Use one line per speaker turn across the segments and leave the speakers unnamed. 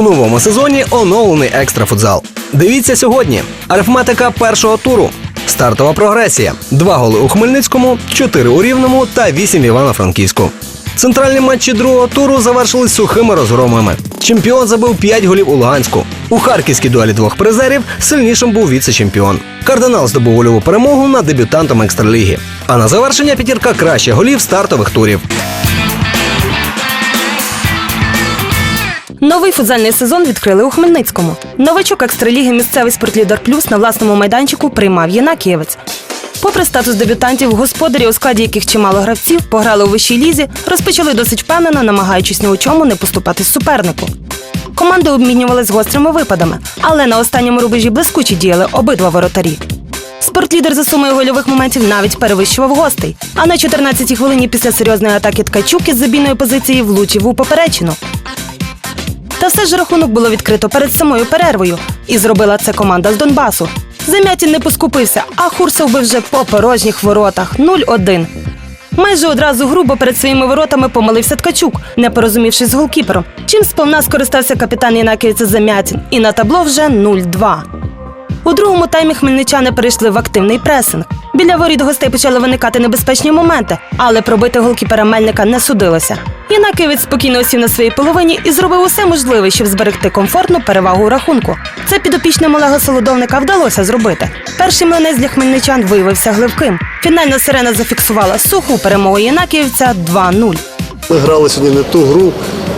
У новому сезоні оновлений екстрафутзал. Дивіться сьогодні. Арифметика першого туру. Стартова прогресія. Два голи у Хмельницькому, чотири у Рівному та вісім в Івано-Франківську. Центральні матчі другого туру завершились сухими розгромами. Чемпіон забив 5 голів у Луганську. У харківській дуелі двох призерів сильнішим був віце-чемпіон. Кардинал здобув гольову перемогу над дебютантом екстраліги. А на завершення п'ятірка кращих голів стартових турів.
Новий футзальний сезон відкрили у Хмельницькому. Новачок екстраліги місцевий спортлідер плюс на власному майданчику приймав Єнакієвець. Попри статус дебютантів, господарі, у складі яких чимало гравців, пограли у вищій лізі, розпочали досить впевнено, намагаючись ні у чому не поступати з супернику. Команди обмінювались гострими випадами, але на останньому рубежі блискучі діяли обидва воротарі. Спортлідер за сумою гольових моментів навіть перевищував гостей. А на 14-й хвилині після серйозної атаки Ткачук із забійної позиції влучив у поперечину. Та все ж рахунок було відкрито перед самою перервою, і зробила це команда з Донбасу. Замятін не поскупився, а Хурсов би вже по порожніх воротах 0-1. Майже одразу грубо перед своїми воротами помилився Ткачук, не порозумівшись з голкіпером. Чим сповна скористався капітан Янаківця Замятін, і на табло вже 0-2. У другому таймі хмельничани перейшли в активний пресинг. Біля воріт гостей почали виникати небезпечні моменти, але пробити голкіпера Мельника не судилося. Єнаківець спокійно осів на своїй половині і зробив усе можливе, щоб зберегти комфортну перевагу у рахунку. Це підопічним Олега Солодовника вдалося зробити. Перший млинець для хмельничан виявився гливким. Фінальна сирена зафіксувала суху перемогу Єнакіївця 2-0.
Ми грали сьогодні не ту гру,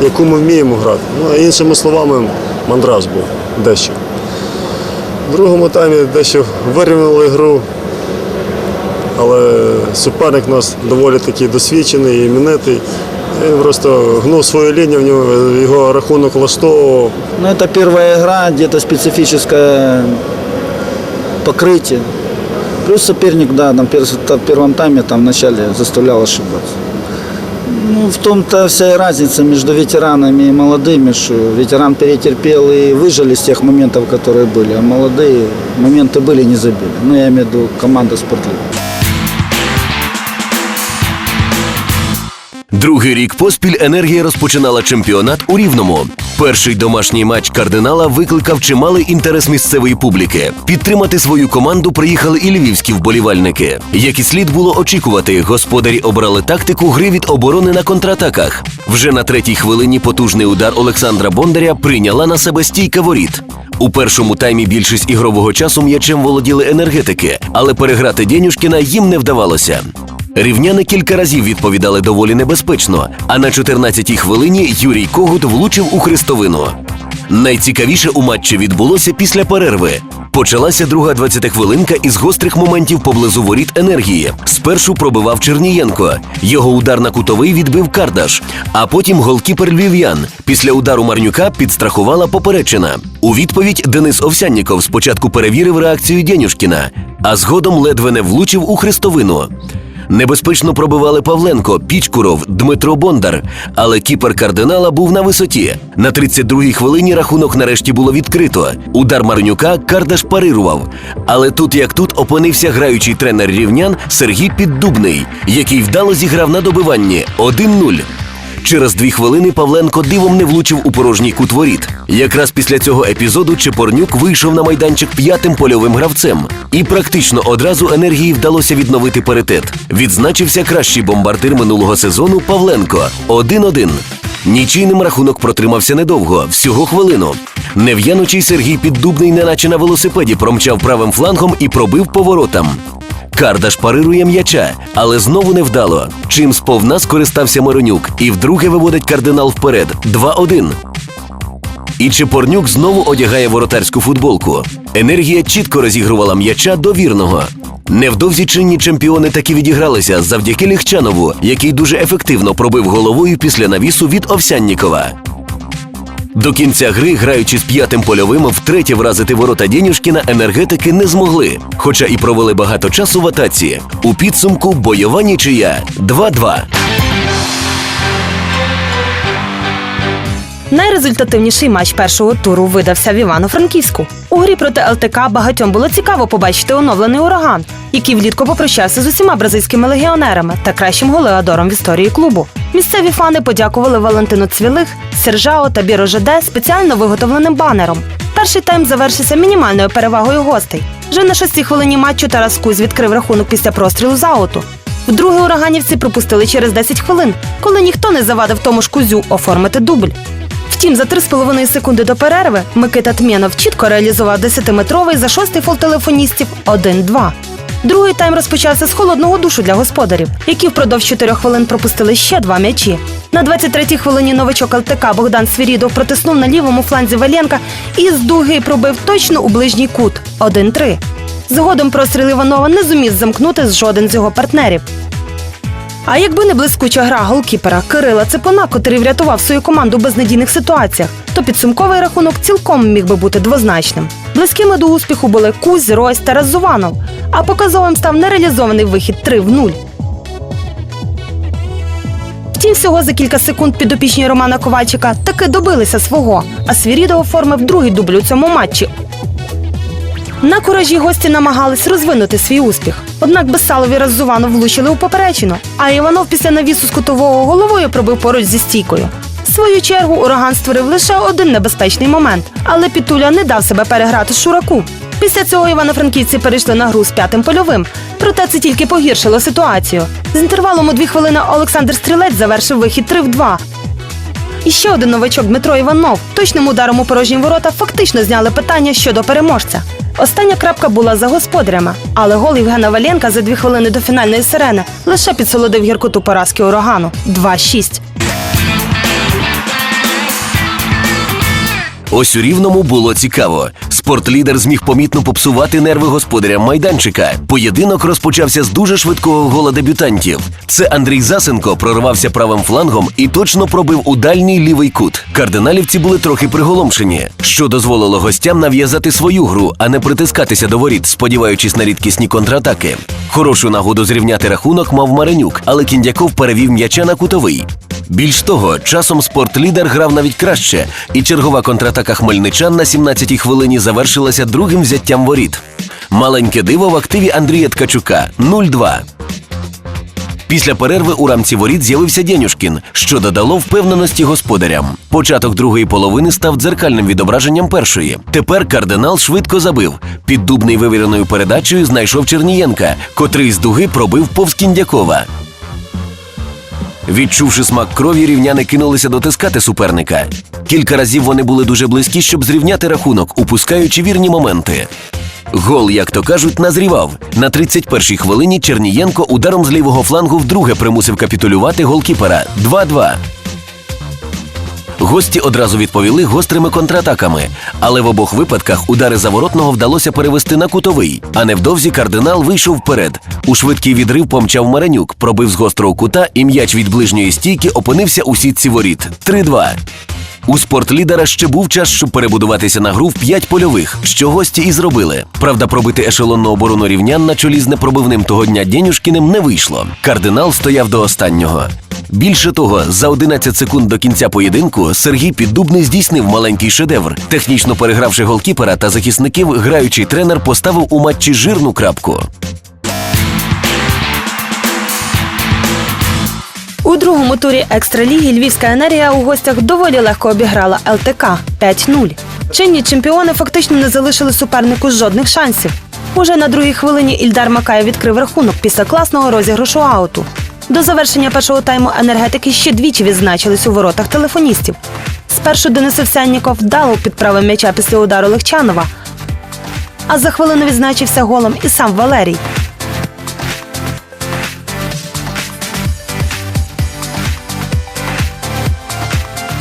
яку ми вміємо грати. Ну, іншими словами, мандраж був дещо. В другому таймі дещо вирівняли гру, але суперник у нас доволі таки досвідчений іменитий. Він просто гнув свою лінію, в нього його рахунок влаштовував.
Ну, это первая игра, где-то специфическое покрытие. Плюс соперник, да, там в первом тайме там вначале заставлял ошибаться. Ну, в том-то вся и разница между ветеранами и молодыми, что ветеран перетерпел и выжили с тех моментов, которые были, а молодые моменты были, не забили. Ну, я имею в виду команда «Спортлига».
Другий рік поспіль енергія розпочинала чемпіонат у Рівному. Перший домашній матч кардинала викликав чималий інтерес місцевої публіки. Підтримати свою команду приїхали і львівські вболівальники. Як і слід було очікувати, господарі обрали тактику гри від оборони на контратаках. Вже на третій хвилині потужний удар Олександра Бондаря прийняла на себе стійка воріт. У першому таймі більшість ігрового часу м'ячем володіли енергетики, але переграти Дєнюшкіна їм не вдавалося. Рівняни кілька разів відповідали доволі небезпечно, а на 14-й хвилині Юрій Когут влучив у хрестовину. Найцікавіше у матчі відбулося після перерви. Почалася друга 20-хвилинка із гострих моментів поблизу воріт енергії. Спершу пробивав Чернієнко. Його удар на кутовий відбив Кардаш, а потім голкіпер Львів'ян. Після удару Марнюка підстрахувала поперечина. У відповідь Денис Овсянніков спочатку перевірив реакцію Дєнюшкіна, а згодом ледве не влучив у хрестовину. Небезпечно пробивали Павленко, Пічкуров, Дмитро Бондар, але кіпер кардинала був на висоті. На 32-й хвилині рахунок нарешті було відкрито. Удар Марнюка Кардаш парирував. Але тут як тут опинився граючий тренер рівнян Сергій Піддубний, який вдало зіграв на добиванні 1-0. Через дві хвилини Павленко дивом не влучив у порожній кут воріт. Якраз після цього епізоду Чепорнюк вийшов на майданчик п'ятим польовим гравцем. І практично одразу енергії вдалося відновити паритет. Відзначився кращий бомбардир минулого сезону Павленко 1-1. Нічийним рахунок протримався недовго, всього хвилину. Нев'янучий Сергій Піддубний, неначе на велосипеді, промчав правим флангом і пробив поворотам. Кардаш парирує м'яча, але знову невдало. Чим сповна скористався Миронюк і вдруге виводить кардинал вперед 2-1. І Чепорнюк знову одягає воротарську футболку. Енергія чітко розігрувала м'яча до вірного. Невдовзі чинні чемпіони таки відігралися завдяки Ліхчанову, який дуже ефективно пробив головою після навісу від Овсяннікова. До кінця гри, граючи з п'ятим польовим, втретє вразити ворота Дєнюшкіна енергетики не змогли, хоча і провели багато часу в атаці. У підсумку бойова нічия 2-2.
Найрезультативніший матч першого туру видався в Івано-Франківську. У грі проти ЛТК багатьом було цікаво побачити оновлений ураган, який влітку попрощався з усіма бразильськими легіонерами та кращим голеадором в історії клубу. Місцеві фани подякували Валентину Цвілих, Сержао та Біро Жаде спеціально виготовленим банером. Перший тайм завершився мінімальною перевагою гостей. Вже на шостій хвилині матчу Тарас Кузь відкрив рахунок після прострілу з ауту. Вдруге ураганівці пропустили через 10 хвилин, коли ніхто не завадив тому ж Кузю оформити дубль. Втім, за 3,5 секунди до перерви Микита Тмєнов чітко реалізував 10-метровий за шостий фол телефоністів 1-2. Другий тайм розпочався з холодного душу для господарів, які впродовж 4 хвилин пропустили ще два м'ячі. На 23-й хвилині новачок ЛТК Богдан Свірідов протиснув на лівому фланзі Валенка і з дуги пробив точно у ближній кут 1-3. Згодом простріл Іванова не зумів замкнути з жоден з його партнерів. А якби не блискуча гра голкіпера Кирила Цепона, котрий врятував свою команду в безнадійних ситуаціях, то підсумковий рахунок цілком міг би бути двозначним. Близькими до успіху були Кузь, Ройс та Разуванов, а показовим став нереалізований вихід 3 в 0. Втім, всього за кілька секунд підопічні Романа Ковальчика таки добилися свого, а Свірідо оформив другий дубль у цьому матчі на куражі гості намагались розвинути свій успіх. Однак Бесалові Раззувану влучили у поперечину, а Іванов після навісу з кутового головою пробив поруч зі стійкою. В свою чергу ураган створив лише один небезпечний момент, але Пітуля не дав себе переграти Шураку. Після цього івано-франківці перейшли на гру з п'ятим польовим, проте це тільки погіршило ситуацію. З інтервалом у дві хвилини Олександр Стрілець завершив вихід 3 в 2. І ще один новачок Дмитро Іванов точним ударом у порожні ворота фактично зняли питання щодо переможця. Остання крапка була за господарями, але гол Євгена Валенка за дві хвилини до фінальної сирени лише підсолодив гіркоту поразки урагану 2-6.
Ось у рівному було цікаво. Спортлідер зміг помітно попсувати нерви господарям майданчика. Поєдинок розпочався з дуже швидкого гола дебютантів. Це Андрій Засенко прорвався правим флангом і точно пробив у дальній лівий кут. Кардиналівці були трохи приголомшені, що дозволило гостям нав'язати свою гру, а не притискатися до воріт, сподіваючись на рідкісні контратаки. Хорошу нагоду зрівняти рахунок мав Маренюк, але Кіндяков перевів м'яча на кутовий. Більш того, часом спортлідер грав навіть краще, і чергова контратака хмельничан на 17-й хвилині завершилася другим взяттям воріт. Маленьке диво в активі Андрія Ткачука 0-2. Після перерви у рамці воріт з'явився Дєнюшкін, що додало впевненості господарям. Початок другої половини став дзеркальним відображенням першої. Тепер кардинал швидко забив. Піддубний вивіреною передачею знайшов Чернієнка, котрий з дуги пробив повз Кіндякова. Відчувши смак крові, рівняни кинулися дотискати суперника. Кілька разів вони були дуже близькі, щоб зрівняти рахунок, упускаючи вірні моменти. Гол, як то кажуть, назрівав. На 31-й хвилині Чернієнко ударом з лівого флангу вдруге примусив капітулювати голкіпера 2-2. Гості одразу відповіли гострими контратаками, але в обох випадках удари заворотного вдалося перевести на кутовий. А невдовзі кардинал вийшов вперед. У швидкий відрив помчав Маренюк, пробив з гострого кута, і м'яч від ближньої стійки опинився у сітці воріт. 3-2. У спортлідера ще був час, щоб перебудуватися на гру в п'ять польових, що гості і зробили. Правда, пробити ешелонну оборону рівнян на чолі з непробивним того дня Дєнюшкіним не вийшло. Кардинал стояв до останнього. Більше того, за 11 секунд до кінця поєдинку Сергій Піддубний здійснив маленький шедевр. Технічно перегравши голкіпера та захисників, граючий тренер поставив у матчі жирну крапку.
У другому турі екстраліги Львівська енергія у гостях доволі легко обіграла ЛТК 5-0. Чинні чемпіони фактично не залишили супернику жодних шансів. Уже на другій хвилині Ільдар Макаєв відкрив рахунок після класного розіграшу ауту. До завершення першого тайму енергетики ще двічі відзначились у воротах телефоністів. Спершу Денис Овсянніков вдало підправив м'яча після удару Легчанова, а за хвилину відзначився голом і сам Валерій.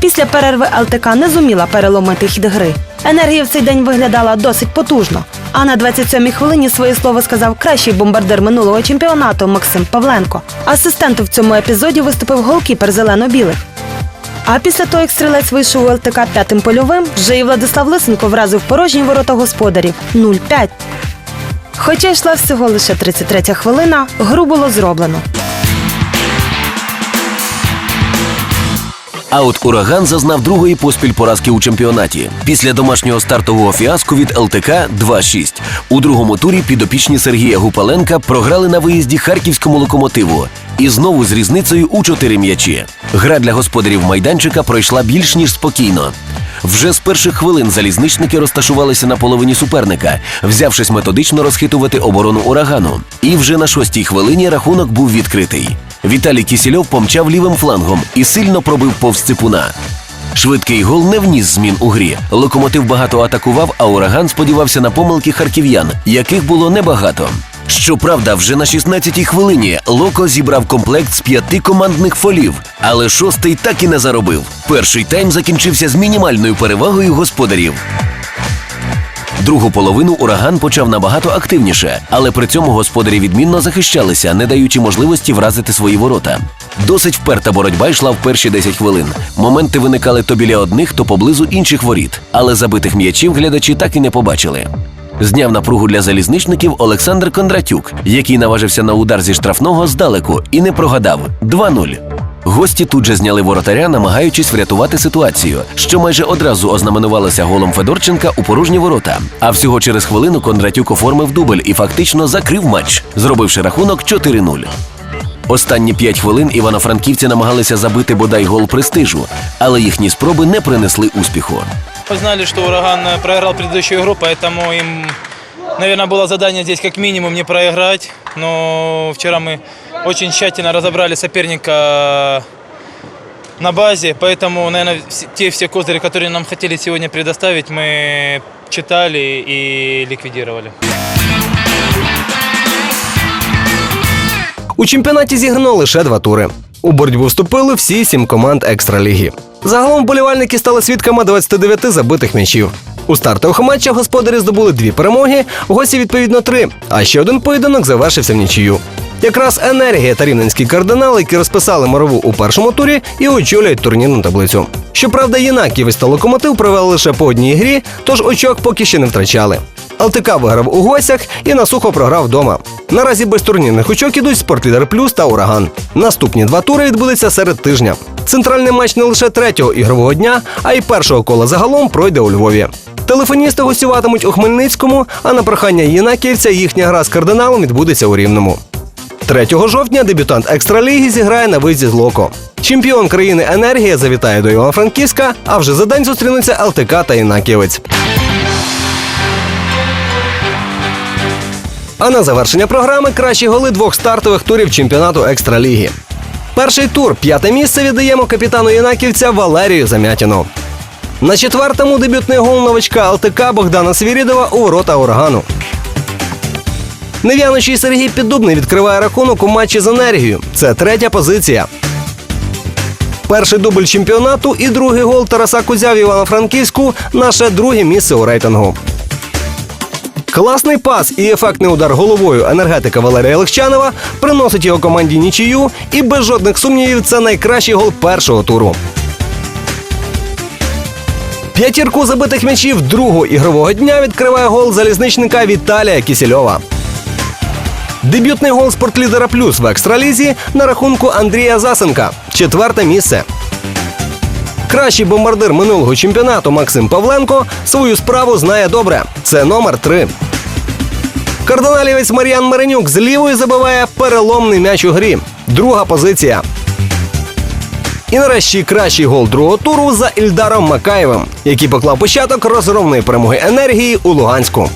Після перерви ЛТК не зуміла переломити хід гри. Енергія в цей день виглядала досить потужно. А на 27-й хвилині своє слово сказав кращий бомбардир минулого чемпіонату Максим Павленко. Асистентом в цьому епізоді виступив голкіпер зелено-білих. А після того, як стрілець вийшов у ЛТК п'ятим польовим, вже і Владислав Лисенко вразив порожні ворота господарів 0-5. Хоча йшла всього лише 33 хвилина, гру було зроблено.
А от ураган зазнав другої поспіль поразки у чемпіонаті. Після домашнього стартового фіаско від ЛТК 2-6. У другому турі підопічні Сергія Гупаленка програли на виїзді харківському локомотиву. І знову з різницею у чотири м'ячі. Гра для господарів майданчика пройшла більш ніж спокійно. Вже з перших хвилин залізничники розташувалися на половині суперника, взявшись методично розхитувати оборону урагану. І вже на шостій хвилині рахунок був відкритий. Віталій Кісільов помчав лівим флангом і сильно пробив повз ципуна. Швидкий гол не вніс змін у грі. Локомотив багато атакував, а ураган сподівався на помилки харків'ян, яких було небагато. Щоправда, вже на 16-й хвилині Локо зібрав комплект з п'яти командних фолів, але шостий так і не заробив. Перший тайм закінчився з мінімальною перевагою господарів. Другу половину ураган почав набагато активніше, але при цьому господарі відмінно захищалися, не даючи можливості вразити свої ворота. Досить вперта боротьба йшла в перші 10 хвилин. Моменти виникали то біля одних, то поблизу інших воріт, але забитих м'ячів глядачі так і не побачили. Зняв напругу для залізничників Олександр Кондратюк, який наважився на удар зі штрафного здалеку і не прогадав 2-0. Гості тут же зняли воротаря, намагаючись врятувати ситуацію, що майже одразу ознаменувалося голом Федорченка у порожні ворота. А всього через хвилину Кондратюк оформив дубль і фактично закрив матч, зробивши рахунок 4-0. Останні п'ять хвилин івано-франківці намагалися забити бодай гол престижу, але їхні спроби не принесли успіху.
Мы знали, что «Ураган» э, проиграл предыдущую игру, поэтому им, наверное, было задание здесь как минимум не проиграть. Но вчера мы очень тщательно разобрали соперника на базе, поэтому, наверное, вс- те все козыри, которые нам хотели сегодня предоставить, мы читали и ликвидировали.
У чемпіонаті зіграно лише два тури. У боротьбу вступили всі сім команд екстраліги. Загалом вболівальники стали свідками 29 забитих м'ячів. У стартових матчах господарі здобули дві перемоги, гості відповідно три, а ще один поєдинок завершився в нічию. Якраз енергія та рівненський кардинал, які розписали морову у першому турі і очолюють турнірну таблицю. Щоправда, Єнаківець та локомотив провели лише по одній грі, тож очок поки ще не втрачали. ЛТК виграв у гостях і на сухо програв вдома. Наразі без турнірних очок ідуть спортлідер плюс та ураган. Наступні два тури відбудуться серед тижня. Центральний матч не лише третього ігрового дня, а й першого кола загалом пройде у Львові. Телефоністи гостюватимуть у Хмельницькому, а на прохання Єнаківця їхня гра з кардиналом відбудеться у Рівному. 3 жовтня дебютант екстраліги зіграє на виїзді з Локо. Чемпіон країни Енергія завітає до Івано-Франківська, а вже за день зустрінуться ЛТК та Інаківець. А на завершення програми кращі голи двох стартових турів чемпіонату екстраліги. Перший тур п'яте місце віддаємо капітану Єнаківця Валерію Замятіну. На четвертому дебютний гол новачка ЛТК Богдана Свірідова у ворота урагану. Нев'яночий Сергій Піддубний відкриває рахунок у матчі з енергією. Це третя позиція. Перший дубль чемпіонату і другий гол Тараса Кузя в Івано-Франківську наше друге місце у рейтингу. Класний пас і ефектний удар головою енергетика Валерія Легчанова приносить його команді нічию, і без жодних сумнівів це найкращий гол першого туру. П'ятірку забитих м'ячів другого ігрового дня відкриває гол залізничника Віталія Кісельова. Дебютний гол спортлідера плюс в екстралізі на рахунку Андрія Засенка. Четверте місце. Кращий бомбардир минулого чемпіонату Максим Павленко свою справу знає добре. Це номер три. Кардиналівець Мар'ян Маренюк з лівої забиває переломний м'яч у грі. Друга позиція. І нарешті кращий гол другого туру за Ільдаром Макаєвим, який поклав початок розгромної перемоги енергії у Луганську.